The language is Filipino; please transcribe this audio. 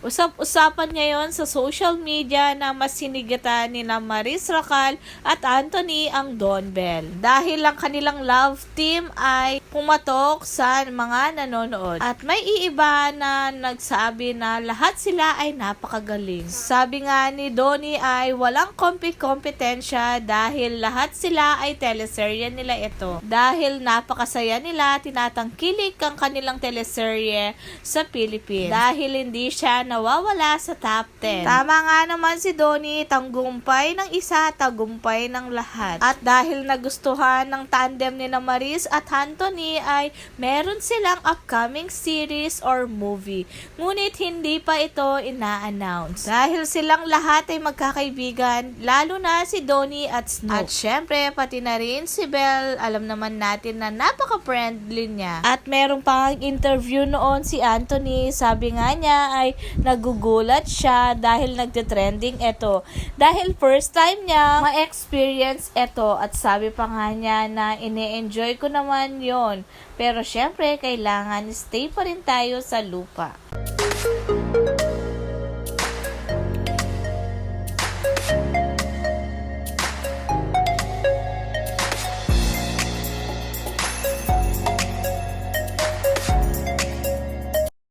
usap-usapan ngayon sa social media na mas sinigatan nila Maris Racal at Anthony ang Don Bell. Dahil ang kanilang love team ay pumatok sa mga nanonood. At may iiba na nagsabi na lahat sila ay napakagaling. Sabi nga ni Donnie ay walang kompi-kompetensya dahil lahat sila ay teleserye nila ito. Dahil napakasaya nila, tinatangkilik ang kanilang teleserye sa Philippines. Dahil hindi siya nawawala sa top 10. Tama nga naman si Donnie, tanggumpay ng isa, tagumpay ng lahat. At dahil nagustuhan ng tandem ni na Maris at Anthony ay meron silang upcoming series or movie. Ngunit hindi pa ito ina-announce. Dahil silang lahat ay magkakaibigan, lalo na si Donnie at Snoop. At syempre, pati na rin si Belle, alam naman natin na napaka-friendly niya. At meron pang interview noon si Anthony, sabi nga niya ay nagugulat siya dahil nagte-trending ito. Dahil first time niya ma-experience ito at sabi pa nga niya na ine-enjoy ko naman yon Pero syempre, kailangan stay pa rin tayo sa lupa.